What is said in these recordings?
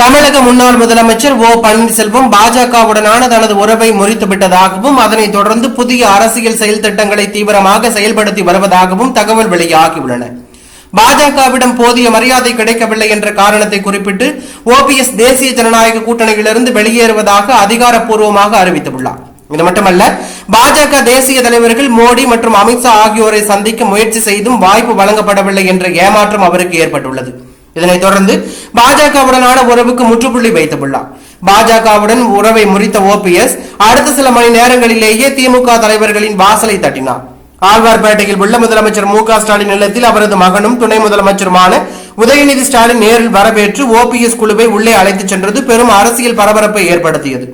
தமிழக முன்னாள் முதலமைச்சர் ஓ பன்னீர்செல்வம் பாஜகவுடனான தனது உறவை முறித்து விட்டதாகவும் அதனைத் தொடர்ந்து புதிய அரசியல் செயல் திட்டங்களை தீவிரமாக செயல்படுத்தி வருவதாகவும் தகவல் வெளியாகியுள்ளன. பாஜகவிடம் போதிய மரியாதை கிடைக்கவில்லை என்ற காரணத்தை குறிப்பிட்டு ஓபிஎஸ் தேசிய ஜனநாயக கூட்டணியிலிருந்து வெளியேறுவதாக அதிகாரப்பூர்வமாக அறிவித்துள்ளார். இது மட்டுமல்ல பாஜக தேசிய தலைவர்கள் மோடி மற்றும் அமித்ஷா ஆகியோரை சந்திக்க முயற்சி செய்தும் வாய்ப்பு வழங்கப்படவில்லை என்ற ஏமாற்றம் அவருக்கு ஏற்பட்டுள்ளது. இதனைத் தொடர்ந்து பாஜகவுடனான உறவுக்கு முற்றுப்புள்ளி வைத்துள்ளார் பாஜகவுடன் உறவை முறித்த ஓபிஎஸ் அடுத்த சில மணி நேரங்களிலேயே திமுக தலைவர்களின் வாசலை தட்டினார். ஆழ்வார்பேட்டையில் உள்ள முதலமைச்சர் மு க ஸ்டாலின் இல்லத்தில் அவரது மகனும் துணை முதலமைச்சருமான உதயநிதி ஸ்டாலின் நேரில் வரவேற்று ஓபிஎஸ் குழுவை உள்ளே அழைத்துச் சென்றது பெரும் அரசியல் பரபரப்பை ஏற்படுத்தியது.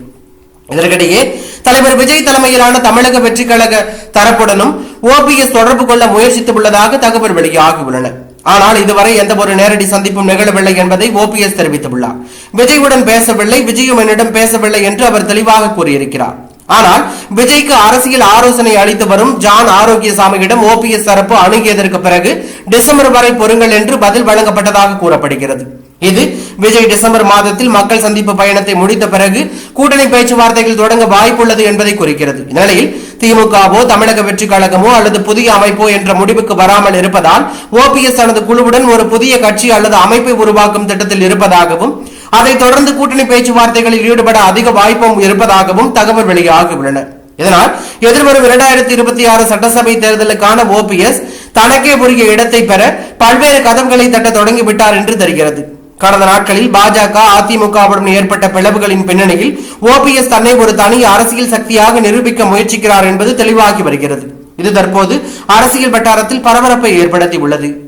இதற்கிடையே தலைவர் விஜய் தலைமையிலான தமிழக வெற்றி கழக தரப்புடனும் ஓபிஎஸ் தொடர்பு கொள்ள முயற்சித்துள்ளதாக தகவல் வெளியாகியுள்ளன ஆனால் இதுவரை எந்த ஒரு நேரடி சந்திப்பும் நிகழவில்லை என்பதை ஓபிஎஸ் தெரிவித்துள்ளார். விஜயுடன் பேசவில்லை விஜயும் என்னிடம் பேசவில்லை என்று அவர் தெளிவாக கூறியிருக்கிறார். ஆனால் விஜய்க்கு அரசியல் ஆலோசனை அளித்து வரும் ஜான் ஆரோக்கியசாமியிடம் ஓபிஎஸ் தரப்பு அணுகியதற்கு பிறகு டிசம்பர் வரை பொறுங்கள் என்று பதில் வழங்கப்பட்டதாக கூறப்படுகிறது. இது விஜய் டிசம்பர் மாதத்தில் மக்கள் சந்திப்பு பயணத்தை முடித்த பிறகு கூட்டணி பேச்சுவார்த்தைகள் தொடங்க வாய்ப்புள்ளது என்பதை குறிக்கிறது. இந்நிலையில் திமுகவோ தமிழக வெற்றி கழகமோ அல்லது புதிய அமைப்போ என்ற முடிவுக்கு வராமல் இருப்பதால் ஓபிஎஸ் தனது குழுவுடன் ஒரு புதிய கட்சி அல்லது அமைப்பை உருவாக்கும் திட்டத்தில் இருப்பதாகவும் அதைத் தொடர்ந்து கூட்டணி பேச்சுவார்த்தைகளில் ஈடுபட அதிக வாய்ப்பும் இருப்பதாகவும் தகவல் வெளியாகியுள்ளன. இதனால் எதிர்வரும் இரண்டாயிரத்தி இருபத்தி ஆறு சட்டசபை தேர்தலுக்கான ஓபிஎஸ் தனக்கே உரிய இடத்தை பெற பல்வேறு கதவுகளை தட்ட தொடங்கிவிட்டார் என்று தெரிகிறது. கடந்த நாட்களில் பாஜக அதிமுகவுடன் ஏற்பட்ட பிளவுகளின் பின்னணியில் ஓபிஎஸ் தன்னை ஒரு தனி அரசியல் சக்தியாக நிரூபிக்க முயற்சிக்கிறார் என்பது தெளிவாகி வருகிறது. இது தற்போது அரசியல் வட்டாரத்தில் பரபரப்பை ஏற்படுத்தி உள்ளது